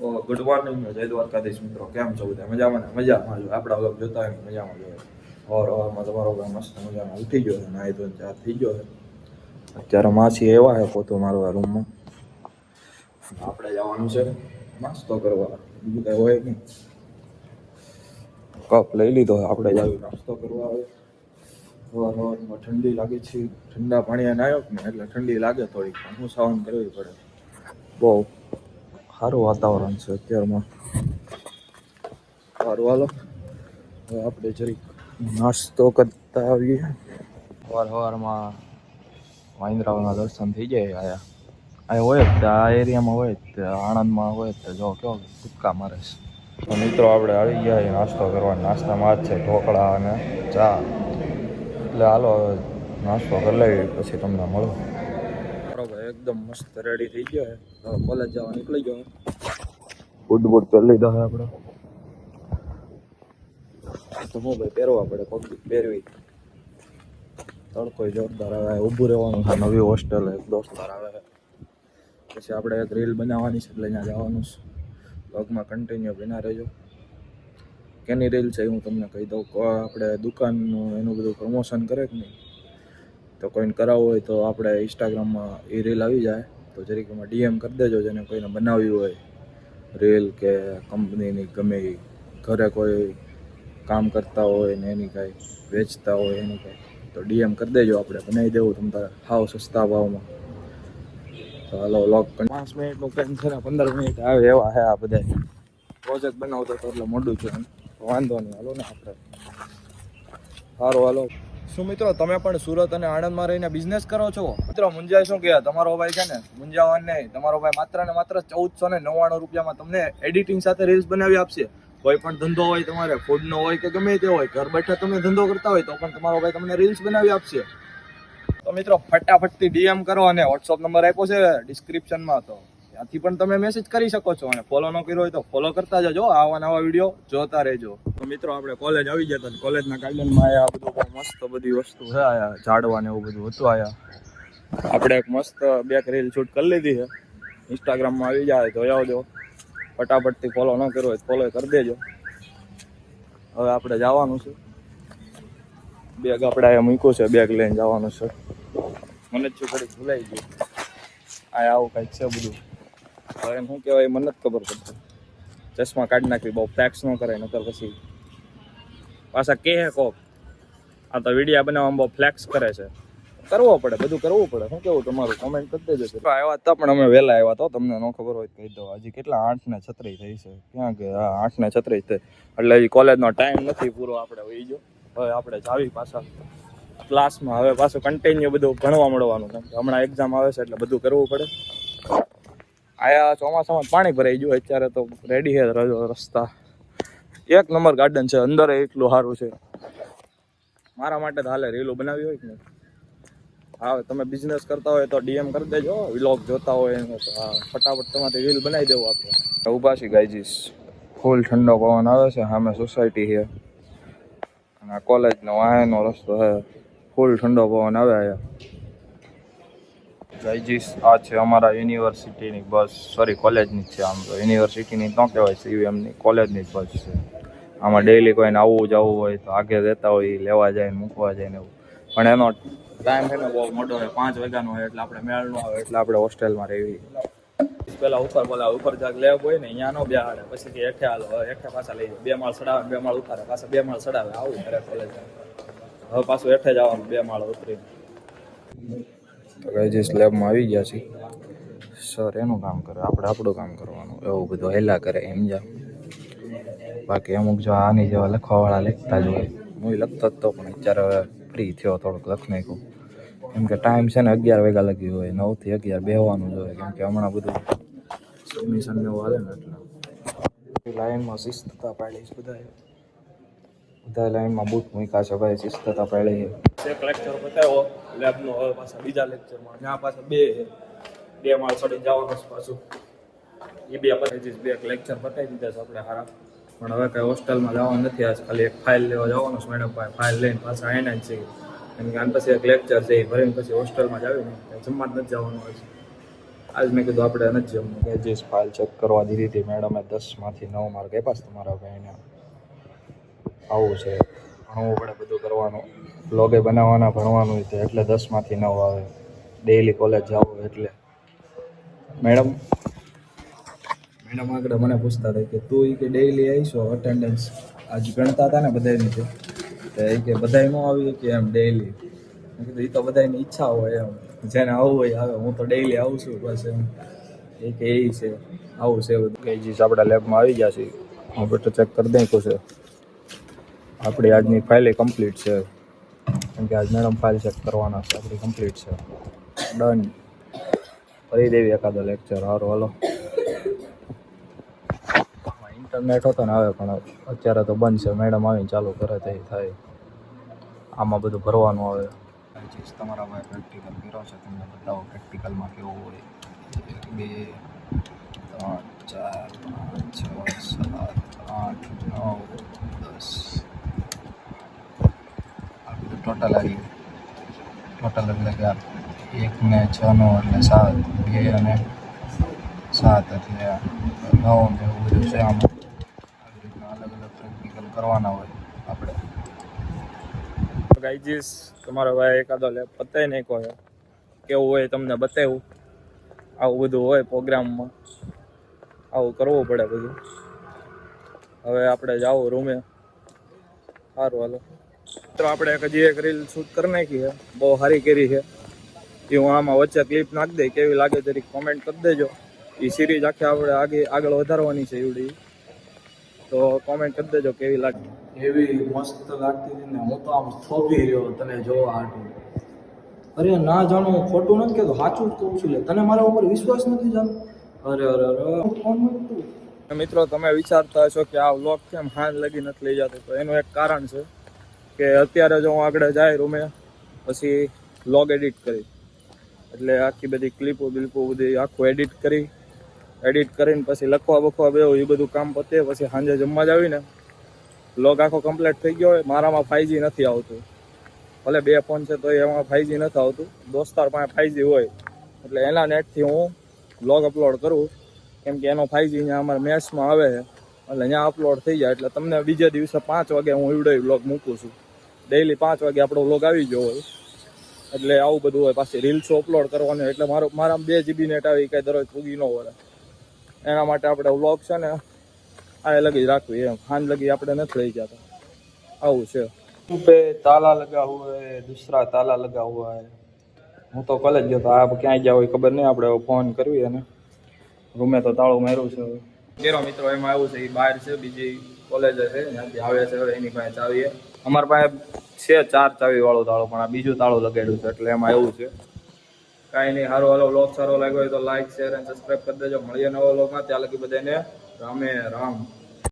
Good morning જય દ્વારકાધીશ મિત્રો. કેમ છો બધા? મજામાં ને? મજામાં જો. આપણા વ્લોગ જોતા હોય મજામાં જોઈએ ઓર ઓરમાં તમારો ભાઈ મસ્ત મજામાં. ઉઠી ગયો છે. નાહી ધોઈને ચાર થઈ ગયો છે. અત્યારે માસી એવા છે મારો આ રૂમમાં. આપણે જવાનું છે નાસ્તો કરવા. બીજું કઈ હોય નહીં. કપ લઈ લીધો આપણે જાવી નાસ્તો કરવા આવે સવાર સવારમાં ઠંડી લાગે છે. ઠંડા પાણી નાયો ને એટલે ઠંડી લાગે થોડીક. હું સાવન કરવી પડે. બહુ. સારું વાતાવરણ છે અત્યારમાં. સારું, હાલો. હવે આપણે જરીક નાસ્તો કરતા આવીએ. સવાર સવારમાં મહિન્દ્રાઓના દર્શન થઈ જાય આયા. અહીં હોય જ આ એરિયામાં હોય જ આણંદમાં હોય જ જો, કેવો કૂદકા મારે છે. મિત્રો, આપણે આવી ગયા નાસ્તો કરવા નાસ્તામાં જ છે ઢોકળા અને ચા. એટલે હાલો નાસ્તો કરી લઈ પછી તમને મળો. એકદમ મસ્ત રેડી થઈ ગયો છે. હવે કોલેજ જવા નીકળી ગયો બુટ બુટ પહેરી લીધા છે આપણે. તો હું ભાઈ પહેરવા પડે પબ્લિક પહેરવી. તડકો જોરદાર આવે ઊભું રહેવાનું છે. નવી હોસ્ટેલ એક દોસ્તાર આવે છે. પછી આપણે એક રીલ બનાવવાની છે એટલે ત્યાં જવાનું છે. બ્લોગમાં કન્ટિન્યુ બિના રહેજો. કેની રીલ છે હું તમને કહી દઉં. આપણે દુકાનનું એનું બધું પ્રમોશન કરે કે નહીં? તો કોઈને કરાવવું હોય તો આપણે ઇન્સ્ટાગ્રામમાં એ રીલ આવી જાય. તો જરીક એમાં ડીએમ કરી દેજો, જેને કોઈને બનાવવી હોય. રીલ કે કંપનીની ગમે ઘરે કોઈ કામ કરતા હોય ને એની કાંઈ વેચતા હોય એની કાંઈ, તો ડીએમ કરી દેજો આપણે. બનાવી દેવું તમ તારે હાવ સસ્તા ભાવમાં. તો હાલો લોક પાંચ મિનિટનું પ્લાન છે પંદર મિનિટ આવે એવા હે આ બધા પ્રોજેક્ટ બનાવતો તો એટલે મોડું છે વાંધો નહીં, હાલો ને આપણે. સારું હાલો. શું મિત્રો, તમે પણ સુરત અને આણંદમાં રહીને બિઝનેસ કરો છો? મિત્રો મુંજાય શું કે તમારો ભાઈ છે ને મુંજાવાન નહીં, તમારો ભાઈ માત્ર ને માત્ર ચૌદસો ને નવ્વાણું રૂપિયામાં તમને એડિટિંગ સાથે રીલ્સ બનાવી આપશે. કોઈ પણ ધંધો હોય તમારે ફૂડનો હોય કે ગમે તે હોય, ઘર બેઠા તમે ધંધો કરતા હોય તો પણ તમારો ભાઈ તમને રીલ્સ બનાવી આપશે. તો મિત્રો, ફટાફટથી ડીએમ કરો અને વોટ્સઅપ નંબર આપ્યો છે ડિસ્ક્રિપ્શનમાં તો. ત્યાંથી પણ તમે મેસેજ કરી શકો છો અને ફોલો ન કર્યો હોય તો ફોલો કરતા જજો. આવા નવા વીડિયો જોતા રહેજો. તો મિત્રો, આપણે કોલેજ આવી જતા કોલેજના ગાર્ડનમાં આયા બધું બહુ મસ્ત બધી વસ્તુ છે, આયા ઝાડવા ને એવું બધું હતું આયા. આપણે એક મસ્ત બે રીલ શૂટ કરી લીધી છે. ઇન્સ્ટાગ્રામમાં આવી જાય તો આવજો. ફટાફટથી ફોલો ન કર્યો હોય ફોલો કરી દેજો. હવે આપણે જવાનું છે. બેગ આપણે અહીંયા મૂક્યું છે બેગ લઈને જવાનું છે. મને જ છું ઘડીક ભૂલાઈ ગયું. આ આવું કંઈક છે બધું. હવે એમ શું કહેવાય, મને જ ખબર પડતી. ચશ્મા કાઢી નાખવી બહુ ફ્લેક્સ ન કરે નકર પછી પાછા કે હે કોક, આ તો વિડીયા બનાવવામાં બહુ ફ્લેક્સ કરે છે. કરવો પડે, બધું કરવું પડે. શું કેવું તમારું? કોમેન્ટ કરી દેજો આવ્યા હતા પણ અમે વહેલા આવ્યા તો, તમને ન ખબર હોય કહી દો. હજી કેટલા? આઠ ને છત્રીસ થઈ છે. ક્યાં કે? આઠ ને છત્રીસ થઈ. એટલે હજી કોલેજનો ટાઈમ નથી પૂરો, આપણે વહી ગયો. હવે આપણે જાવી પાછા. ક્લાસમાં હવે પાછું કન્ટિન્યુ બધું ભણવા મળવાનું. કેમ કે હમણાં એક્ઝામ આવે છે એટલે બધું કરવું પડે. આયા ચોમાસામાં પાણી ભરાઈ ગયું, અત્યારે તો રેડી છે રસ્તા. એક નંબર ગાર્ડન છે, અંદર એટલું સારું છે. મારા માટે તો હાલે રીલો બનાવી હોય નહીં? હા, તમે બિઝનેસ કરતા હોય તો ડીએમ કરી દેજો વ્લોગ જોતા હોય એને હા. ફટાફટ તમારે રીલ બનાવી દેવું આપણે. ઊભા છીએ ગાયજીસ ફૂલ ઠંડો પવન આવે છે, સામે સોસાયટી છે. અને આ કોલેજનો વાહેનો રસ્તો છે. ફૂલ ઠંડો પવન આવે અહીંયા. ગાયજીસ આ છે અમારા યુનિવર્સિટીની બસ. સોરી કોલેજની છે આમ તો. યુનિવર્સિટીની ન કહેવાય સીવીએમની કોલેજની જ બસ છે. આમાં ડેઈલી કોઈને આવવું જવું હોય તો આગે રહેતા હોય એ લેવા જાય ને મૂકવા જાય ને એવું. પણ એનો ટાઈમ છે ને બહુ મોટો હોય પાંચ વાગ્યાનો હોય એટલે આપણે મેળ ન આવે, એટલે આપણે હોસ્ટેલમાં રહેવી પેલા ઉપર બોલા ઉપર જાગ લેબ હોય ને અહીંયા નો બેહાડે. પછી કે એઠે હાલો એઠે પાછા લઈ બે માળ ચડાવે બે માળ ઉતારે. પાછા બે માળ ચડાવે આવું કરે કોલેજ હવે પાછું એઠે જવાનું, બે માળ ઉતરી તો ગાઈજીસ લેબમાં આવી ગયા છે સર એનું કામ કરે, આપણે આપણું કામ કરવાનું. એવું બધું હેલા કરે, એમ જા બાકી અમુક જો આની જેવા લખવાવાળા લખતા જ હોય. હું લખતો જ તો, પણ અત્યારે હવે ફ્રી થયો થોડુંક લખ નાખ્યું. કેમ કે ટાઈમ છે ને અગિયાર વાગ્યા લગી હોય નવથી અગિયાર બેહવાનું જ હોય, કેમ કે હમણાં બધું સબમિશન ને એવું હાલે ને એટલે. લાઈનમાં શિસ્તતા પાડી છે બધાએ. બધા લાઈનમાં બૂટ મૂક્યા છે ભાઈ શિસ્તતા પાડી. છે એક લેક્ચર બતાવ્યો લેબનો હવે પાછા બીજા લેક્ચરમાં જ્યાં પાછા બે છે. બે માળ ચડી જવાનું છે પાછું. એ બે પછી બે લેક્ચર બતાવી દીધા છે આપણે હારા. પણ હવે કઈ હોસ્ટેલમાં જવાનું નથી આજ ખાલી એક ફાઇલ લેવા જવાનું છે મેડમ પાસે. ફાઇલ લઈને પાછા આવીને જ છે કેમ કે આને પછી એક લેક્ચર છે એ ભરીને પછી હોસ્ટેલમાં જ આવીને જમવા જ નથી જવાનું હોય છે. આજ મેં કીધું આપણે નથી જમવું. પેજીસ ફાઇલ ચેક કરવા દીધી હતી મેડમે દસમાંથી નવ માર્ક આપ્યા છે તમારા ભાઈને. આવું છે. ભણવું પડે બધું કરવાનું. બ્લોગે બનાવવાના, ભણવાનું છે. એટલે દસમાંથી નવ આવે. ડેઈલી કોલેજ જાઓ એટલે. મેડમ? મેડમ આગળ મને પૂછતા હતા કે, તું એ કે ડેઈલી આવીશો અટેન્ડન્સ આજ ગણતા હતા ને બધાની તે તો એ કે, બધાય ન આવી કે એમ ડેઈલી મેં એ તો બધાની ઈચ્છા હોય એમ. જેને આવવું હોય આવે. હું તો ડેઈલી આવું છું બસ એમ. એ કે એ છે. આવું છે બધું. કેજીસ આપણા લેબમાં આવી ગયા છે કોમ્પ્યુટર ચેક કરી નાખ્યું છે. આપણી આજની ફાઇલ કમ્પ્લીટ છે. કેમ કે આજ મેડમ ફાઇલ ચેક કરવાના છે. આપણી કમ્પ્લીટ છે. ડન કરી દેવી એકાદો લેક્ચર સારું હાલો. ઇન્ટરનેટ હતો ને આવે પણ અત્યારે તો બંધ છે. મેડમ આવીને ચાલુ કરે તે થાય. આમાં બધું ભરવાનું આવે. ચીજ તમારા ભાઈ પ્રેક્ટિકલ કર્યો છે. તમને બતાવો પ્રેક્ટિકલમાં કેવું હોય? બે, ત્રણ, ચાર, પાંચ, છ, સાત, આઠ, નવ, દસ. ટોટલ આવી ટોટલ એટલે કે એક ને છ નો એટલે સાત, બે અને સાત એટલે નવ ને એવું બધું છે આમાં. આવી રીતના અલગ અલગ પ્રેક્ટિકલ કરવાના હોય આપણે. ગાઈજીસ તમારો ભાઈ એકાદો લે, પતાય નહીં કોઈ. કેવું હોય તમને બતાવ્યું આવું બધું હોય પ્રોગ્રામમાં. આવું કરવું પડે બધું. હવે આપણે જાવું રૂમે. સારું, હાલો. તો આપણે એક હજી એક રીલ શૂટ કરી નાખી છે. બહુ સારી કરી છે. એ હું આમાં વચ્ચે ક્લિપ નાખી દઈ કેવી લાગે તરી કોમેન્ટ કરી દેજો. એ સિરીઝ આખી આપણે આગે આગળ વધારવાની છે એવડી. તો કોમેન્ટ કરી દેજો કેવી લાગે. એવી મસ્ત લાગતી હતી ને હું તો આમ થોભી રહ્યો તને જોવા હાટું. અરે ના જાણું ખોટું નથી કહેતો સાચું જ કહું છું લે. તને મારા ઉપર વિશ્વાસ નથી જાણ અરે અરે અરે ફોન મિત્રો તમે વિચારતા હશો કે આ વ્લોગ કેમ હાન લગી નથી લઈ જતો? તો એનું એક કારણ છે. કે અત્યારે જો હું આગળ જાય રૂમે, પછી લોગ એડિટ કરી. એટલે આખી બધી ક્લિપો બિલ્પો બધી આખું એડિટ કરી. એડિટ કરીને પછી લખવા બખવા બે એ બધું કામ પતે, પછી સાંજે જમવા જ આવીને લોગ આખો કમ્પ્લીટ થઈ ગયો હોય, મારામાં ફાઈજી નથી આવતું. ભલે બે ફોન છે તો એમાં ફાઈજી નથી આવતું. દોસ્તાર પાસે ફાઈજી હોય, એટલે એના નેટથી હું બ્લોગ અપલોડ કરું. કેમ કે એનો ફાઈજી અહીંયા અમારા મેચમાં આવે એટલે અહીંયા અપલોડ થઈ જાય. એટલે તમને બીજા દિવસે પાંચ વાગે હું એવડો બ્લોગ મૂકું છું. ડેઈલી પાંચ વાગે આપણો બ્લોગ આવી ગયો હોય એટલે આવું બધું હોય પાછી રીલ્સો અપલોડ કરવાનું એટલે મારો મારા બે જીબી નેટ આવી કાંઈ દરરોજ પૂગી ન વળે એના માટે આપણે વ્લોગ છે ને આ લગી જ રાખવી એમ ખાન લગી આપણે નથી લઈ જતા આવું છે पे ताला लगा हुआ है दूसरा ताला लगा हुआ है હું તો કોલેજ ગયો તો આ ક્યાંય ગયા હોય ખબર નહીં આપણે ફોન કરવી અને રૂમે તો તાળું માર્યું છે કેરો મિત્રો એમાં આવ્યું છે એ બહાર છે બીજી કોલેજ છે ત્યાંથી આવે છે એની પાસે ચાવીએ. અમારી પાસે છે ચાર ચાવી વાળો તાળો, પણ આ બીજું તાળું લગાડ્યું છે, એટલે એમાં એવું છે. કાંઈ નહીં, સારો હાલો વ્લોગ સારો લાગ્યો હોય તો લાઈક શેર અને સબસ્ક્રાઈબ કરી દેજો. મળીએ નવો વ્લોગમાં ત્યાં લગી બધાને રામે રામ.